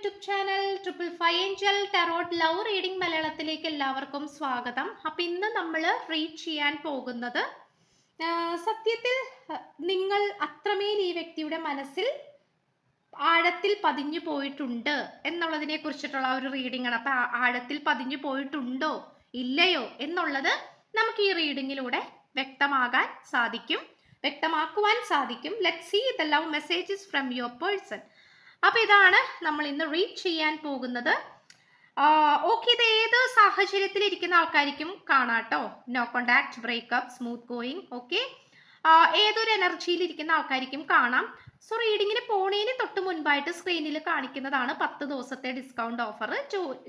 YouTube channel triple five angel tarot love reading മലയാളത്തിലേക്ക് എല്ലാവർക്കും സ്വാഗതം. അപ്പം ഇന്ന് നമ്മൾ റീഡ് ചെയ്യാൻ പോകുന്നത് സത്യത്തിൽ നിങ്ങൾ അത്രമേൽ ഈ വ്യക്തിയുടെ മനസ്സിൽ ആഴത്തിൽ പതിഞ്ഞു പോയിട്ടുണ്ട് എന്നുള്ളതിനെ കുറിച്ചിട്ടുള്ള ഒരു റീഡിംഗ് ആണ്. അപ്പം ആഴത്തിൽ പതിഞ്ഞു പോയിട്ടുണ്ടോ ഇല്ലയോ എന്നുള്ളത് നമുക്ക് ഈ റീഡിങ്ങിലൂടെ വ്യക്തമാകാൻ സാധിക്കും. വ്യക്തമാക്കുവാൻ സാധിക്കും. Let see the love messages from your person അപ്പൊ ഇതാണ് നമ്മൾ ഇന്ന് റീഡ് ചെയ്യാൻ പോകുന്നത്. ഓക്കെ ഇത് ഏത് സാഹചര്യത്തിൽ ഇരിക്കുന്ന ആൾക്കാർക്കും കാണാട്ടോ. No contact breakup smooth going okay ഏതൊരു എനർജിയിൽ ഇരിക്കുന്ന ആൾക്കാർക്കും കാണാം. സോ റീഡിങ്ങിന് പോണേന് തൊട്ട് മുൻപായിട്ട് സ്ക്രീനിൽ കാണിക്കുന്നതാണ് പത്ത് ദിവസത്തെ ഡിസ്കൗണ്ട് ഓഫർ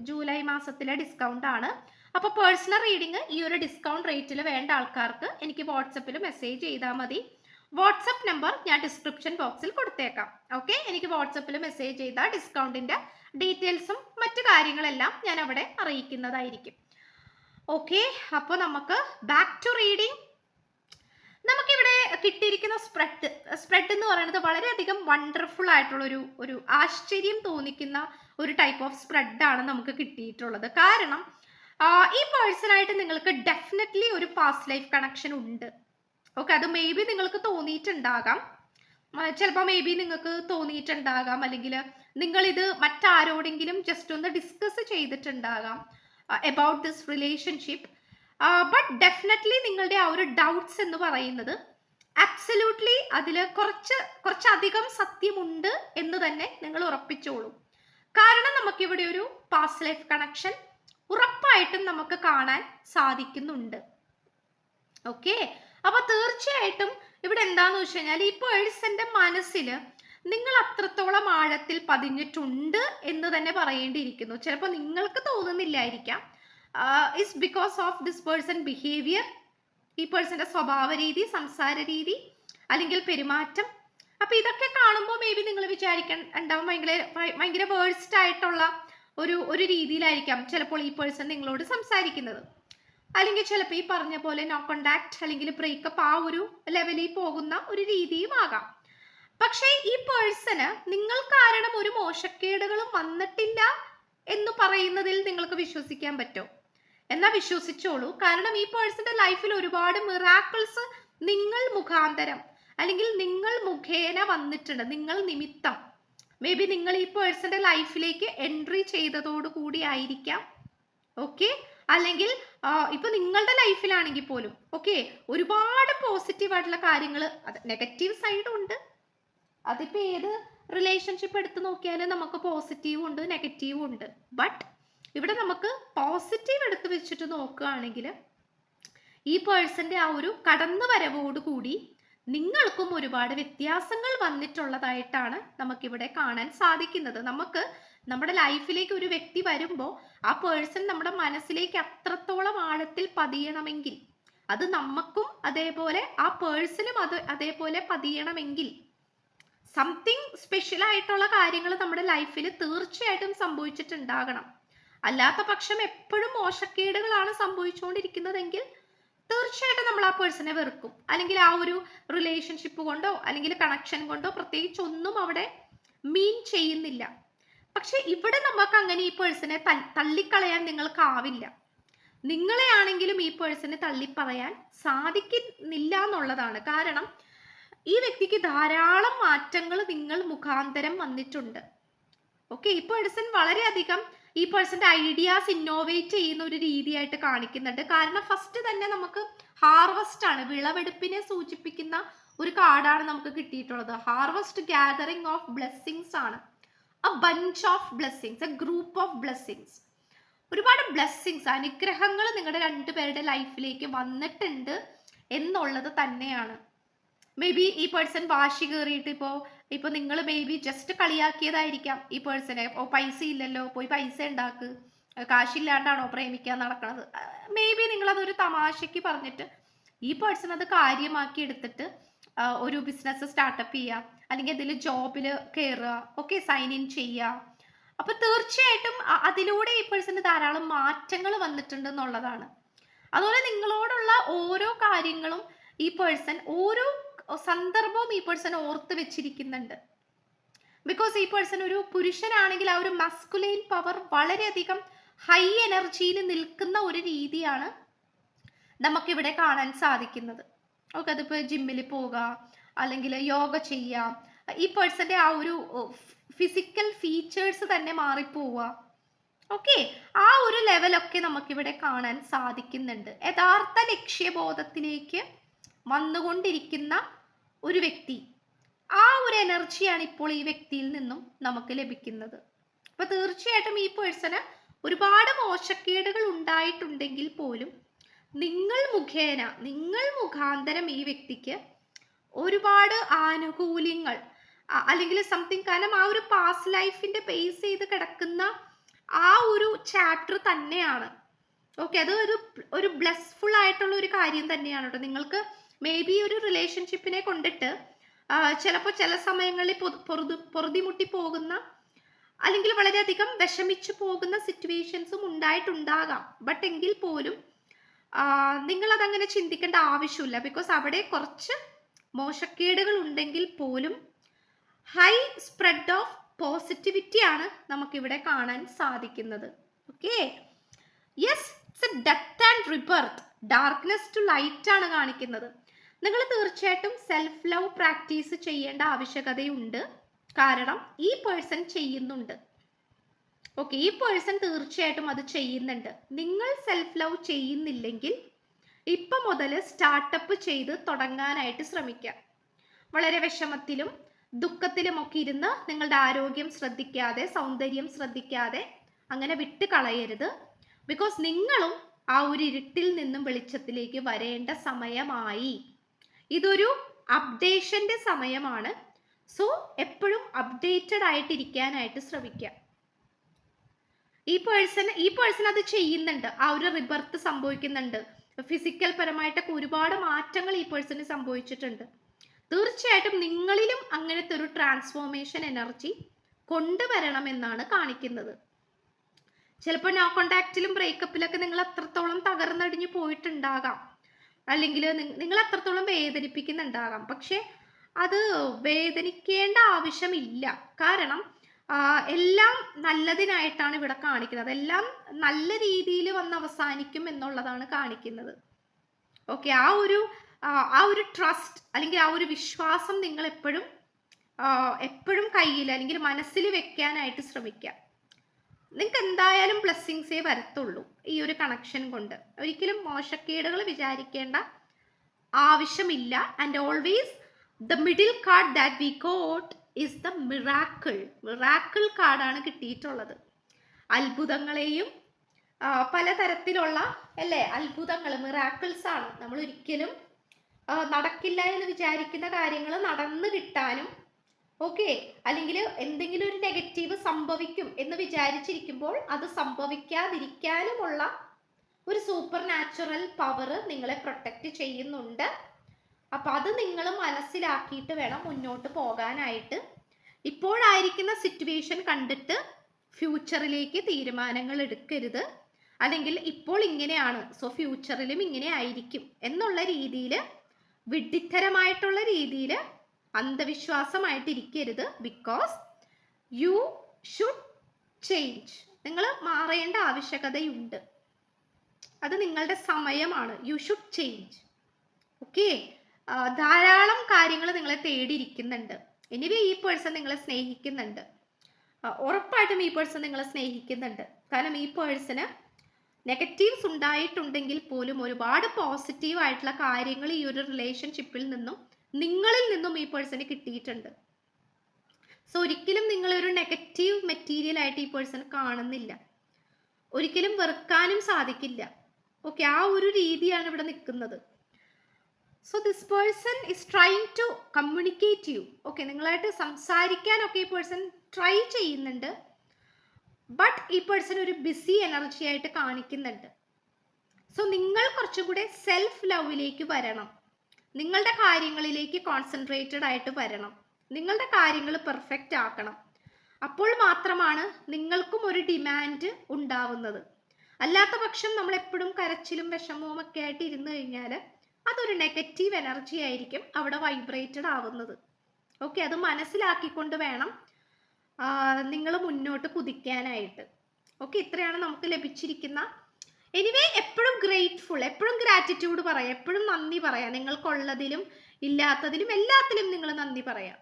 ജൂലൈ മാസത്തിലെ ഡിസ്കൗണ്ട് ആണ്. അപ്പോൾ പേഴ്സണൽ റീഡിങ് ഈ ഒരു ഡിസ്കൗണ്ട് റേറ്റിൽ വേണ്ട ആൾക്കാർക്ക് എനിക്ക് വാട്സപ്പിൽ മെസ്സേജ് ചെയ്താൽ മതി. വാട്സപ്പ് നമ്പർ ഞാൻ ഡിസ്ക്രിപ്ഷൻ ബോക്സിൽ കൊടുത്തേക്കാം. ഓക്കെ എനിക്ക് വാട്സപ്പിൽ മെസ്സേജ് ചെയ്താൽ ഡിസ്കൗണ്ടിന്റെ ഡീറ്റെയിൽസും മറ്റു കാര്യങ്ങളെല്ലാം ഞാൻ അവിടെ അറിയിക്കുന്നതായിരിക്കും. ഓക്കെ അപ്പോൾ നമുക്ക് ബാക്ക് ടു റീഡിംഗ് നമുക്കിവിടെ കിട്ടിയിരിക്കുന്ന സ്പ്രെഡ് സ്പ്രെഡ് എന്ന് പറയുന്നത് വളരെയധികം വണ്ടർഫുൾ ആയിട്ടുള്ള ഒരു ഒരു ആശ്ചര്യം തോന്നിക്കുന്ന ഒരു ടൈപ്പ് ഓഫ് സ്പ്രെഡാണ് നമുക്ക് കിട്ടിയിട്ടുള്ളത്. കാരണം ഈ പേഴ്സണായിട്ട് നിങ്ങൾക്ക് ഡെഫിനറ്റ്ലി ഒരു പാസ്റ്റ് ലൈഫ് കണക്ഷൻ ഉണ്ട്. ഓക്കെ അത് മേ ബി നിങ്ങൾക്ക് തോന്നിയിട്ടുണ്ടാകാം. ചിലപ്പോൾ മേ ബി നിങ്ങൾക്ക് തോന്നിയിട്ടുണ്ടാകാം. അല്ലെങ്കിൽ നിങ്ങൾ ഇത് മറ്റാരോടെങ്കിലും ജസ്റ്റ് ഒന്ന് discuss ചെയ്തിട്ടുണ്ടാകാം about this relationship but definitely നിങ്ങളുടെ ആ ഒരു ഡൗട്ട്സ് എന്ന് പറയുന്നത് അബ്സല്യൂട്ട്ലി അതിൽ കുറച്ച് കുറച്ചധികം സത്യമുണ്ട് എന്ന് തന്നെ നിങ്ങൾ ഉറപ്പിച്ചോളൂ. കാരണം നമുക്കിവിടെ ഒരു പാസ്റ്റ് ലൈഫ് കണക്ഷൻ ഉറപ്പായിട്ടും നമുക്ക് കാണാൻ സാധിക്കുന്നുണ്ട്. ഓക്കെ അപ്പൊ തീർച്ചയായിട്ടും ഇവിടെ എന്താന്ന് വെച്ച് കഴിഞ്ഞാൽ ഈ പേഴ്സന്റെ മനസ്സിൽ നിങ്ങൾ അത്രത്തോളം ആഴത്തിൽ പതിഞ്ഞിട്ടുണ്ട് എന്ന് തന്നെ പറയേണ്ടിയിരിക്കുന്നു. ചിലപ്പോൾ നിങ്ങൾക്ക് തോന്നുന്നില്ലായിരിക്കാം. It's because of this person behaviour ഈ പേഴ്സന്റെ സ്വഭാവ രീതി സംസാര രീതി അല്ലെങ്കിൽ പെരുമാറ്റം. അപ്പൊ ഇതൊക്കെ കാണുമ്പോൾ മേ ബി നിങ്ങൾ വിചാരിക്കാൻ ഉണ്ടാവും ഭയങ്കര ഭയങ്കര വേഴ്സ്റ്റ് ആയിട്ടുള്ള ഒരു ഒരു രീതിയിലായിരിക്കാം ചിലപ്പോൾ ഈ പേഴ്സൺ നിങ്ങളോട് സംസാരിക്കുന്നത്. അല്ലെങ്കിൽ ചിലപ്പോൾ ഈ പറഞ്ഞ പോലെ നോ കോണ്ടാക്ട് അല്ലെങ്കിൽ ബ്രേക്കപ്പ് ആ ഒരു ലെവലിൽ പോകുന്ന ഒരു രീതിയും ആകാം. പക്ഷേ ഈ പേഴ്സണ് നിങ്ങൾ കാരണം ഒരു മോശക്കേടുകളും വന്നിട്ടില്ല എന്ന് പറയുന്നതിൽ നിങ്ങൾക്ക് വിശ്വസിക്കാൻ പറ്റുമോ എന്നാ വിശ്വസിച്ചോളൂ. കാരണം ഈ പേഴ്സന്റെ ലൈഫിൽ ഒരുപാട് മിറാക്കിൾസ് നിങ്ങൾ മുഖാന്തരം അല്ലെങ്കിൽ നിങ്ങൾ മുഖേന വന്നിട്ടുണ്ട്. നിങ്ങൾ നിമിത്തം. മേ ബി നിങ്ങൾ ഈ പേഴ്സന്റെ ലൈഫിലേക്ക് എൻട്രി ചെയ്തതോടു കൂടി ആയിരിക്കാം. ഓക്കെ അല്ലെങ്കിൽ ഇപ്പൊ നിങ്ങളുടെ ലൈഫിലാണെങ്കിൽ പോലും ഓക്കെ ഒരുപാട് പോസിറ്റീവ് ആയിട്ടുള്ള കാര്യങ്ങൾ നെഗറ്റീവ് സൈഡും ഉണ്ട്. അതിപ്പോ ഏത് റിലേഷൻഷിപ്പ് എടുത്ത് നോക്കിയാലും നമുക്ക് പോസിറ്റീവും ഉണ്ട് നെഗറ്റീവും ഉണ്ട്. ബട്ട് ഇവിടെ നമുക്ക് പോസിറ്റീവ് എടുത്ത് വെച്ചിട്ട് നോക്കുകയാണെങ്കിൽ ഈ പേഴ്സന്റെ ആ ഒരു കടന്നു വരവോടുകൂടി നിങ്ങൾക്കും ഒരുപാട് വ്യത്യാസങ്ങൾ വന്നിട്ടുള്ളതായിട്ടാണ് നമുക്കിവിടെ കാണാൻ സാധിക്കുന്നത്. നമുക്ക് നമ്മുടെ ലൈഫിലേക്ക് ഒരു വ്യക്തി വരുമ്പോൾ ആ പേഴ്സൺ നമ്മുടെ മനസ്സിലേക്ക് അത്രത്തോളം ആഴത്തിൽ പതിയണമെങ്കിൽ അത് നമുക്കും അതേപോലെ ആ പേഴ്സണും അത് അതേപോലെ പതിയണമെങ്കിൽ സംതിങ് സ്പെഷ്യൽ ആയിട്ടുള്ള കാര്യങ്ങൾ നമ്മുടെ ലൈഫിൽ തീർച്ചയായിട്ടും സംഭവിച്ചിട്ടുണ്ടാകണം. അല്ലാത്ത പക്ഷം എപ്പോഴും മോശക്കേടുകളാണ് സംഭവിച്ചുകൊണ്ടിരിക്കുന്നതെങ്കിൽ തീർച്ചയായിട്ടും നമ്മൾ ആ പേഴ്സണെ വെറുക്കും. അല്ലെങ്കിൽ ആ ഒരു റിലേഷൻഷിപ്പ് കൊണ്ടോ അല്ലെങ്കിൽ കണക്ഷൻ കൊണ്ടോ പ്രത്യേകിച്ച് ഒന്നും അവിടെ മീൻ ചെയ്യുന്നില്ല. പക്ഷെ ഇവിടെ നമുക്ക് അങ്ങനെ ഈ പേഴ്സണെ തള്ളിക്കളയാൻ നിങ്ങൾക്കാവില്ല നിങ്ങളെ ആണെങ്കിലും ഈ പേഴ്സണെ തള്ളിപ്പറയാൻ സാധിക്കുന്നില്ല എന്നുള്ളതാണ്. കാരണം ഈ വ്യക്തിക്ക് ധാരാളം മാറ്റങ്ങൾ നിങ്ങൾ മുഖാന്തരം വന്നിട്ടുണ്ട്. ഓക്കെ ഈ പേഴ്സൺ വളരെയധികം ഈ പേഴ്സന്റെ ഐഡിയാസ് ഇന്നോവേറ്റ് ചെയ്യുന്ന ഒരു രീതിയായിട്ട് കാണിക്കുന്നുണ്ട്. കാരണം ഫസ്റ്റ് തന്നെ നമുക്ക് ഹാർവസ്റ്റ് ആണ് വിളവെടുപ്പിനെ സൂചിപ്പിക്കുന്ന ഒരു കാർഡാണ് നമുക്ക് കിട്ടിയിട്ടുള്ളത്. ഹാർവസ്റ്റ് ഗാദറിംഗ് ഓഫ് ബ്ലെസ്സിങ്സ് ആണ്. A bunch of blessings a group of blessings ഒരുപാട് ബ്ലെസ്സിങ്സ് അനുഗ്രഹങ്ങൾ നിങ്ങളുടെ രണ്ടുപേരുടെ ലൈഫിലേക്ക് വന്നിട്ടുണ്ട് എന്നുള്ളത് തന്നെയാണ്. മേ ബി ഈ പേഴ്സൺ വാശി കയറിയിട്ട് ഇപ്പോൾ ഇപ്പൊ നിങ്ങൾ മേ ബി ജസ്റ്റ് കളിയാക്കിയതായിരിക്കാം ഈ പേഴ്സണെ ഓ പൈസ ഇല്ലല്ലോ പോയി പൈസ ഉണ്ടാക്ക്. കാശില്ലാണ്ടാണോ പ്രേമിക്കാൻ നടക്കുന്നത് മേ ബി നിങ്ങൾ അതൊരു തമാശയ്ക്ക് പറഞ്ഞിട്ട് ഈ പേഴ്സൺ അത് കാര്യമാക്കി എടുത്തിട്ട് ഒരു ബിസിനസ് സ്റ്റാർട്ടപ്പ് ചെയ്യുക അല്ലെങ്കിൽ അതിൽ ജോബിൽ കയറുക ഒക്കെ സൈൻ ഇൻ ചെയ്യുക അപ്പൊ തീർച്ചയായിട്ടും അതിലൂടെ ഈ പേഴ്സൺ ധാരാളം മാറ്റങ്ങൾ വന്നിട്ടുണ്ട് എന്നുള്ളതാണ്. അതുപോലെ നിങ്ങളോടുള്ള ഓരോ കാര്യങ്ങളും ഈ പേഴ്സൺ ഓരോ സന്ദർഭവും ഈ പേഴ്സൺ ഓർത്ത് വെച്ചിരിക്കുന്നുണ്ട്. ബിക്കോസ് ഈ പേഴ്സൺ ഒരു പുരുഷനാണെങ്കിൽ ആ ഒരു മസ്കുലൈൻ പവർ വളരെയധികം ഹൈ എനർജിയിൽ നിൽക്കുന്ന ഒരു രീതിയാണ് നമുക്കിവിടെ കാണാൻ സാധിക്കുന്നത്. ഓക്കെ അതിപ്പോൾ ജിമ്മിൽ പോവുക അല്ലെങ്കിൽ യോഗ ചെയ്യാം ഈ പേഴ്സന്റെ ആ ഒരു ഫിസിക്കൽ ഫീച്ചേഴ്സ് തന്നെ മാറിപ്പോവുക. ഓക്കെ ആ ഒരു ലെവലൊക്കെ നമുക്കിവിടെ കാണാൻ സാധിക്കുന്നുണ്ട്. യഥാർത്ഥ ലക്ഷ്യബോധത്തിലേക്ക് വന്നുകൊണ്ടിരിക്കുന്ന ഒരു വ്യക്തി. ആ ഒരു എനർജിയാണ് ഇപ്പോൾ ഈ വ്യക്തിയിൽ നിന്നും നമുക്ക് ലഭിക്കുന്നത്. അപ്പൊ തീർച്ചയായിട്ടും ഈ പേഴ്സണ് ഒരുപാട് മോശക്കേടുകൾ ഉണ്ടായിട്ടുണ്ടെങ്കിൽ പോലും നിങ്ങൾ മുഖേന നിങ്ങൾ മുഖാന്തരം ഈ വ്യക്തിക്ക് ഒരുപാട് ആനുകൂല്യങ്ങൾ അല്ലെങ്കിൽ സംതിങ് കാരണം ആ ഒരു പാസ്റ്റ് ലൈഫിന്റെ ബേസ് ചെയ്ത് കിടക്കുന്ന ആ ഒരു ചാപ്റ്റർ തന്നെയാണ്. ഓക്കെ അത് ഒരു ഒരു ബ്ലെസ്ഫുൾ ആയിട്ടുള്ള ഒരു കാര്യം തന്നെയാണ് കേട്ടോ നിങ്ങൾക്ക് മേ ബി ഒരു റിലേഷൻഷിപ്പിനെ കൊണ്ടിട്ട് ചിലപ്പോൾ ചില സമയങ്ങളിൽ പൊറുതു പൊറുതിമുട്ടി പോകുന്ന അല്ലെങ്കിൽ വളരെയധികം വിഷമിച്ചു പോകുന്ന സിറ്റുവേഷൻസും ഉണ്ടായിട്ടുണ്ടാകാം. ബട്ട് എങ്കിൽ പോലും നിങ്ങൾ അതങ്ങനെ ചിന്തിക്കേണ്ട ആവശ്യമില്ല. ബിക്കോസ് അവിടെ കുറച്ച് മോശക്കേടുകൾ ഉണ്ടെങ്കിൽ പോലും ഹൈ സ്പ്രെഡ് ഓഫ് പോസിറ്റിവിറ്റി ആണ് നമുക്ക് ഇവിടെ കാണാൻ സാധിക്കുന്നത്. Okay yes it's a death and rebirth darkness to light ആണ് കാണിക്കുന്നത്. നിങ്ങൾ തീർച്ചയായിട്ടും സെൽഫ് ലവ് പ്രാക്ടീസ് ചെയ്യേണ്ട ആവശ്യകതയുണ്ട്. കാരണം ഈ പേഴ്സൺ ചെയ്യുന്നുണ്ട്. ഓക്കെ ഈ പേഴ്സൺ തീർച്ചയായിട്ടും അത് ചെയ്യുന്നുണ്ട്. നിങ്ങൾ സെൽഫ് ലവ് ചെയ്യുന്നില്ലെങ്കിൽ ഇപ്പൊ മുതൽ സ്റ്റാർട്ടപ്പ് ചെയ്ത് തുടങ്ങാനായിട്ട് ശ്രമിക്കുക വളരെ വിഷമത്തിലും ദുഃഖത്തിലുമൊക്കെ ഇരുന്ന് നിങ്ങളുടെ ആരോഗ്യം ശ്രദ്ധിക്കാതെ സൗന്ദര്യം ശ്രദ്ധിക്കാതെ അങ്ങനെ വിട്ട് കളയരുത്. ബിക്കോസ് നിങ്ങളും ആ ഒരു ഇരുട്ടിൽ നിന്നും വെളിച്ചത്തിലേക്ക് വരേണ്ട സമയമായി. ഇതൊരു അപ്ഡേഷന്റെ സമയമാണ്. സോ എപ്പോഴും അപ്ഡേറ്റഡ് ആയിട്ടിരിക്കാനായിട്ട് ശ്രമിക്കുക ഈ പേഴ്സൺ ഈ പേഴ്സൺ അത് ചെയ്യുന്നുണ്ട്. ആ ഒരു റിബർത്ത് സംഭവിക്കുന്നുണ്ട്. ഫിസിക്കൽ പരമായിട്ടൊക്കെ ഒരുപാട് മാറ്റങ്ങൾ ഈ പേഴ്സൺ സംഭവിച്ചിട്ടുണ്ട്. തീർച്ചയായിട്ടും നിങ്ങളിലും അങ്ങനത്തെ ഒരു ട്രാൻസ്ഫോർമേഷൻ എനർജി കൊണ്ടുവരണമെന്നാണ് കാണിക്കുന്നത്. ചിലപ്പോൾ നോ കോണ്ടാക്റ്റിലും ബ്രേക്കപ്പിലൊക്കെ നിങ്ങൾ അത്രത്തോളം തകർന്നടിഞ്ഞു പോയിട്ടുണ്ടാകാം. അല്ലെങ്കിൽ നിങ്ങൾ അത്രത്തോളം വേദനിപ്പിക്കുന്നുണ്ടാകാം. പക്ഷെ അത് വേദനിക്കേണ്ട ആവശ്യമില്ല. കാരണം എല്ലാം നല്ലതിനായിട്ടാണ് ഇവിടെ കാണിക്കുന്നത്. എല്ലാം നല്ല രീതിയിൽ വന്ന് അവസാനിക്കും എന്നുള്ളതാണ് കാണിക്കുന്നത്. ഓക്കെ ആ ഒരു ആ, ഒരു ട്രസ്റ്റ് അല്ലെങ്കിൽ ആ ഒരു വിശ്വാസം നിങ്ങൾ എപ്പോഴും എപ്പോഴും കയ്യിൽ അല്ലെങ്കിൽ മനസ്സിൽ വെക്കാനായിട്ട് ശ്രമിക്കുക. നിങ്ങൾക്ക് എന്തായാലും ബ്ലെസ്സിങ്സേ വരത്തുള്ളൂ ഈ ഒരു കണക്ഷൻ കൊണ്ട്. ഒരിക്കലും മോശക്കേടുകൾ വിചാരിക്കേണ്ട ആവശ്യമില്ല. And always the middle card that we got is the miracle miracle കാർഡാണ് കിട്ടിയിട്ടുള്ളത്. അത്ഭുതങ്ങളെയും പലതരത്തിലുള്ള അല്ലേ? അത്ഭുതങ്ങൾ മിറാക്കിൾസ് ആണ്. നമ്മൾ ഒരിക്കലും നടക്കില്ല എന്ന് വിചാരിക്കുന്ന കാര്യങ്ങൾ നടന്നു കിട്ടാനും ഓക്കെ അല്ലെങ്കിൽ എന്തെങ്കിലും ഒരു നെഗറ്റീവ് സംഭവിക്കും എന്ന് വിചാരിച്ചിരിക്കുമ്പോൾ അത് സംഭവിക്കാതിരിക്കാനുമുള്ള ഒരു സൂപ്പർ നാച്ചുറൽ പവർ നിങ്ങളെ പ്രൊട്ടക്റ്റ് ചെയ്യുന്നുണ്ട്. അപ്പൊ അത് നിങ്ങൾ മനസ്സിലാക്കിയിട്ട് വേണം മുന്നോട്ട് പോകാനായിട്ട്. ഇപ്പോഴായിരിക്കുന്ന സിറ്റുവേഷൻ കണ്ടിട്ട് ഫ്യൂച്ചറിലേക്ക് തീരുമാനങ്ങൾ എടുക്കരുത്. അല്ലെങ്കിൽ ഇപ്പോൾ ഇങ്ങനെയാണ് സോ ഫ്യൂച്ചറിലും ഇങ്ങനെ ആയിരിക്കും എന്നുള്ള രീതിയിൽ വിഡ്ഢിത്തരമായിട്ടുള്ള രീതിയിൽ അന്ധവിശ്വാസമായിട്ടിരിക്കരുത് ബിക്കോസ് യു ഷുഡ് ചേഞ്ച് നിങ്ങൾ മാറേണ്ട ആവശ്യകതയുണ്ട്. അത് നിങ്ങളുടെ സമയമാണ്. യു ഷുഡ് ചേഞ്ച് ഓക്കെ ധാരാളം കാര്യങ്ങൾ നിങ്ങളെ തേടിയിരിക്കുന്നുണ്ട്. എനിവേ ഈ പേഴ്സൺ നിങ്ങളെ സ്നേഹിക്കുന്നുണ്ട്. ഉറപ്പായിട്ടും ഈ പേഴ്സൺ നിങ്ങളെ സ്നേഹിക്കുന്നുണ്ട്. കാരണം ഈ പേഴ്സണ് നെഗറ്റീവ്സ് ഉണ്ടായിട്ടുണ്ടെങ്കിൽ പോലും ഒരുപാട് പോസിറ്റീവ് ആയിട്ടുള്ള കാര്യങ്ങൾ ഈ ഒരു റിലേഷൻഷിപ്പിൽ നിന്നും നിങ്ങളിൽ നിന്നും ഈ പേഴ്സണ് കിട്ടിയിട്ടുണ്ട്. സോ ഒരിക്കലും നിങ്ങളൊരു നെഗറ്റീവ് മെറ്റീരിയൽ ആയിട്ട് ഈ പേഴ്സൺ കാണുന്നില്ല. ഒരിക്കലും വെറുക്കാനും സാധിക്കില്ല. ഓക്കെ ആ ഒരു രീതിയാണ് ഇവിടെ നിൽക്കുന്നത്. So this person is trying to communicate you okay നിങ്ങളായിട്ട് സംസാരിക്കാനൊക്കെ ഈ പേഴ്സൺ ട്രൈ ചെയ്യുന്നുണ്ട്. ബട്ട് ഈ പേഴ്സൺ ഒരു ബിസി എനർജി ആയിട്ട് കാണിക്കുന്നുണ്ട്. സോ നിങ്ങൾ കുറച്ചും കൂടെ സെൽഫ് ലവിലേക്ക് വരണം. നിങ്ങളുടെ കാര്യങ്ങളിലേക്ക് കോൺസെൻട്രേറ്റഡ് ആയിട്ട് വരണം. നിങ്ങളുടെ കാര്യങ്ങൾ പെർഫെക്റ്റ് ആക്കണം. അപ്പോൾ മാത്രമാണ് നിങ്ങൾക്കും ഒരു ഡിമാൻഡ് ഉണ്ടാവുന്നത്. അല്ലാത്ത പക്ഷം നമ്മൾ എപ്പോഴും കരച്ചിലും വിഷമവും ഒക്കെ ആയിട്ട് ഇരുന്ന് കഴിഞ്ഞാൽ അതൊരു നെഗറ്റീവ് എനർജി ആയിരിക്കും അവിടെ വൈബ്രേറ്റഡ് ആവുന്നത്. ഓക്കെ അത് മനസ്സിലാക്കിക്കൊണ്ട് വേണം നിങ്ങൾ മുന്നോട്ട് കുതിക്കാനായിട്ട്. ഓക്കെ ഇത്രയാണ് നമുക്ക് ലഭിച്ചിരിക്കുന്ന. എനിവേ എപ്പോഴും ഗ്രേറ്റ്ഫുൾ എപ്പോഴും ഗ്രാറ്റിറ്റ്യൂഡ് പറയാം എപ്പോഴും നന്ദി പറയാം. നിങ്ങൾക്കുള്ളതിലും ഇല്ലാത്തതിലും എല്ലാത്തിലും നിങ്ങൾ നന്ദി പറയാം.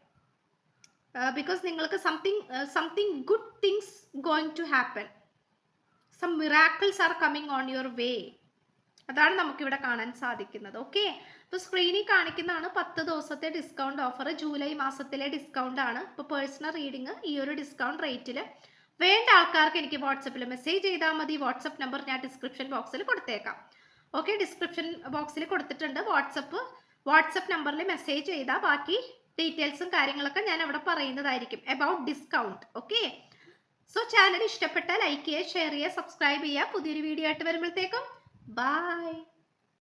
ബിക്കോസ് നിങ്ങൾക്ക് something something good things going to happen some miracles are coming on your way അതാണ് നമുക്ക് ഇവിടെ കാണാൻ സാധിക്കുന്നത് ഓക്കെ അപ്പോൾ സ്ക്രീനിൽ കാണിക്കുന്നതാണ് പത്ത് ദിവസത്തെ ഡിസ്കൗണ്ട് ഓഫർ ജൂലൈ മാസത്തിലെ ഡിസ്കൗണ്ട് ആണ്. ഇപ്പോൾ പേഴ്സണൽ റീഡിങ് ഈ ഒരു ഡിസ്കൗണ്ട് റേറ്റിൽ വേണ്ട ആൾക്കാർക്ക് എനിക്ക് വാട്സപ്പിൽ മെസ്സേജ് ചെയ്താൽ മതി. വാട്സപ്പ് നമ്പർ ഞാൻ ഡിസ്ക്രിപ്ഷൻ ബോക്സിൽ കൊടുത്തേക്കാം. ഓക്കെ ഡിസ്ക്രിപ്ഷൻ ബോക്സിൽ കൊടുത്തിട്ടുണ്ട് വാട്സപ്പ് വാട്സപ്പ് നമ്പറിൽ മെസ്സേജ് ചെയ്താൽ ബാക്കി ഡീറ്റെയിൽസും കാര്യങ്ങളൊക്കെ ഞാൻ അവിടെ പറയുന്നതായിരിക്കും. About discount okay so channel ഇഷ്ടപ്പെട്ടാൽ ലൈക്ക് ചെയ്യുക ഷെയർ ചെയ്യുക സബ്സ്ക്രൈബ് ചെയ്യുക. പുതിയൊരു വീഡിയോ ആയിട്ട് വരുമ്പോഴത്തേക്കും ബൈ